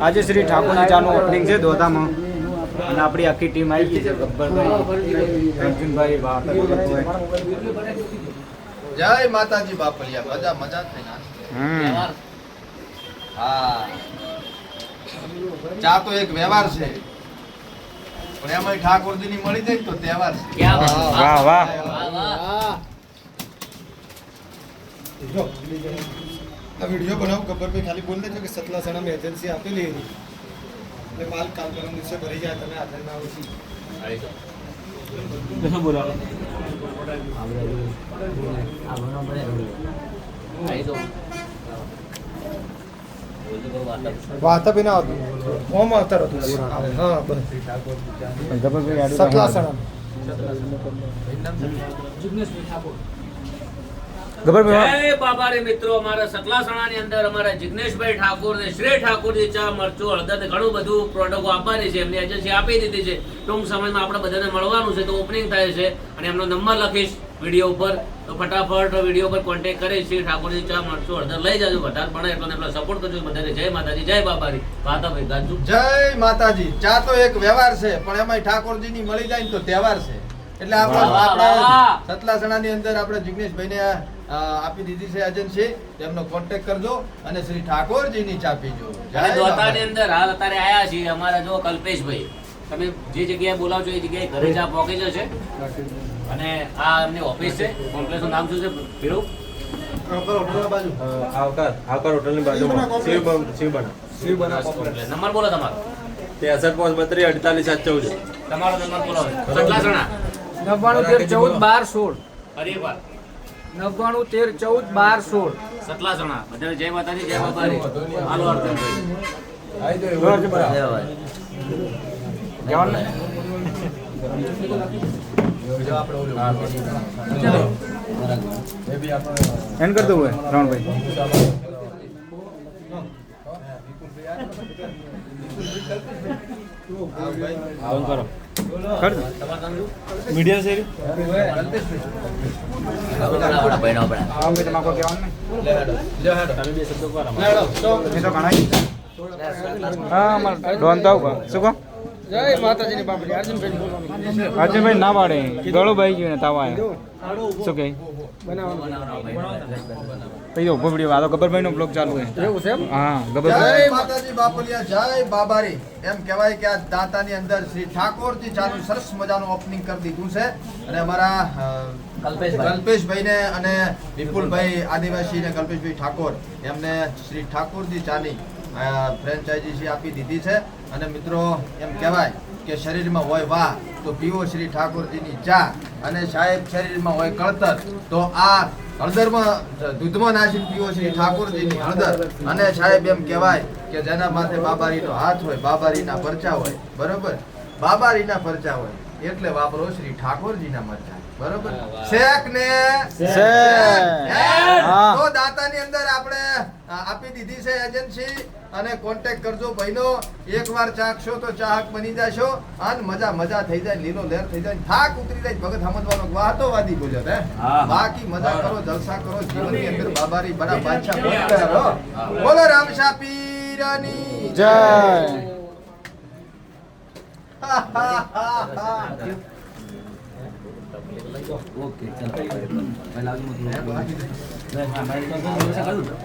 આજે શ્રી ઠાકોરજી ચાનું ઓપનિંગ છે દોધામાં અને આપણી આખી ટીમ આવી ગઈ છે. ગબ્બરભાઈ અર્જુનભાઈ જય માતાજી બાપલિયા. મજા મજા થઈ હમ. હા. ચા તો એક વ્યવહાર છે. પણ એમાં ઠાકોરજી ની મળી જાય તો તહેવાર છે. વાહ વાહ. વાહ, વાહ. આ વીડિયો બનાવ ગબ્બરભાઈ ખાલી બોલ દેજો કે સતલાસણા મેં એજન્સી આપેલી એની. એટલે માલ કાલ પરમ દિવસે ભરી જાય તમે આધાર ના આવો. છો. આવી જાઓ. બોલજો બહુ વાત વાતા બી ના હતું ઓમ અવતાર હતું હા બસ ગબ્બરભાઈ જય બાબા રે મિત્રો અમારા સતલાસણાની અંદર અમારા જિગ્નેશભાઈ ઠાકોર ને શ્રી ઠાકોરજી ચા મરચું હળદર ને ઘણું બધું પ્રોડક્ટો આપવાની છે. એમની એજન્સી આપી દીધી છે. ટૂંક સમયમાં આપણે બધાને મળવાનું છે તો ઓપનિંગ થાય છે. અને એમનો નંબર લખીશ વીડિયો ઉપર. તો ફટાફટ વીડિયો પર કોન્ટેક્ટ કરી શ્રી ઠાકોરજી ચા મરચું હળદર લઈ જાજો. વધારે પણ એટલો એટલો સપોર્ટ કરજો. બધાને જય માતાજી જય બાબારી. વાતાભાઈ ગાજુ. જય માતાજી. ચા તો એક વ્યવહાર છે પણ એમાં ઠાકોરજી ની મળી જાય ને તો તહેવાર છે. એટલે આપણે વાહ. સતલાસણા ની અંદર આપણે જિગ્નેશભાઈ ને આપી દીધી છે એજન્સી તેમનો કોન્ટેક્ટ કરજો અને શ્રી ઠાકોરજીની ચા પીજો જય અને દોતાની બાબા. અંદર હાલ અત્યારે આયા છીએ. અમારા જો કલ્પેશભાઈ તમે જે જગ્યાએ બોલાવજો એ જગ્યાએ ઘરે ચા પહોંચી છે. અને આ એમની ઓફિસ છે. કોમ્પ્લેક્સનું નામ શું છે? પીળું આવકાર આવકાર હોટલની બાજુમાં શિવ શિવ બના શિવ બના નંબર બોલો તમારો. ત્રેસઠ પાંચ બત્રીસ અડતાલીસ સાત ચૌદ. તમારો નંબર બોલો સટલાસણા. નવ્વાણું તેર ચૌદ બાર સોળ. ફરી એકવાર નવ્વાણું તેર ચૌદ બાર સોળ. સટલાસણા બધાને જય માતાજી જય બાબારી હાલો જવાનું એન કર દઉં રાવણભાઈ મીડિયા શેરી. હા ડોન તો શું કહો? જય માતાજીની બાપડી. અર્જુનભાઈ બોલવાનું અર્જુનભાઈ ના પાડે. ગળો ભાઈ ગયું ને તાવા શું નો બ્લોગ ચાલુ છે. એવું છે એમ? હા ગબ્બરભાઈ. જય માતાજી બાપલિયા જય બાબારી. એમ કહેવાય કે આ દાતાની અંદર શ્રી ઠાકોરજી ચાનું સરસ મજાનું ઓપનિંગ કરી દીધું છે. અને અમારા કલ્પેશભાઈ. ને અને વિપુલભાઈ આદિવાસી ને કલ્પેશભાઈ ઠાકોર. એમને શ્રી ઠાકોરજી ચાની ફ્રેન્ચાઇઝી આપી દીધી છે. અને મિત્રો એમ કહેવાય કે શરીરમાં હોય વાહ તો પીવો શ્રી ઠાકોરજીની ચા. અને સાહેબ શરીરમાં હોય કળતર તો આ હળદરમાં દૂધમાં નાખીને પીવો શ્રી ઠાકોરજીની હળદર. અને સાહેબ એમ કહેવાય કે જેના માથે બાબારીનો હાથ હોય બાબારીના પરચા હોય બરોબર? બાબારીના પરચા હોય એટલે વાપરો શ્રી ઠાકોરજીના મરચા બરોબર? શેક ને શેક. તો દાતાની અંદર આપણે આપી દીધી છે એજન્સી અને કોન્ટેક કરજો ભાઈનો. એકવાર ચાખશો તો ચાહક બની જશો. અને મજા મજા થઈ જાય લીલો લહેર થઈ જાય. થાક ઉતરી જાય ભગત સમજવાનો વાતો વાદી બોલ્યો હે? બાકી મજા કરો જલસા કરો જીવનની અંદર બાબારી બડા બાદશાહ બોલ કરો બોલો રામશા પીરની જય. ઓકે ચાલો.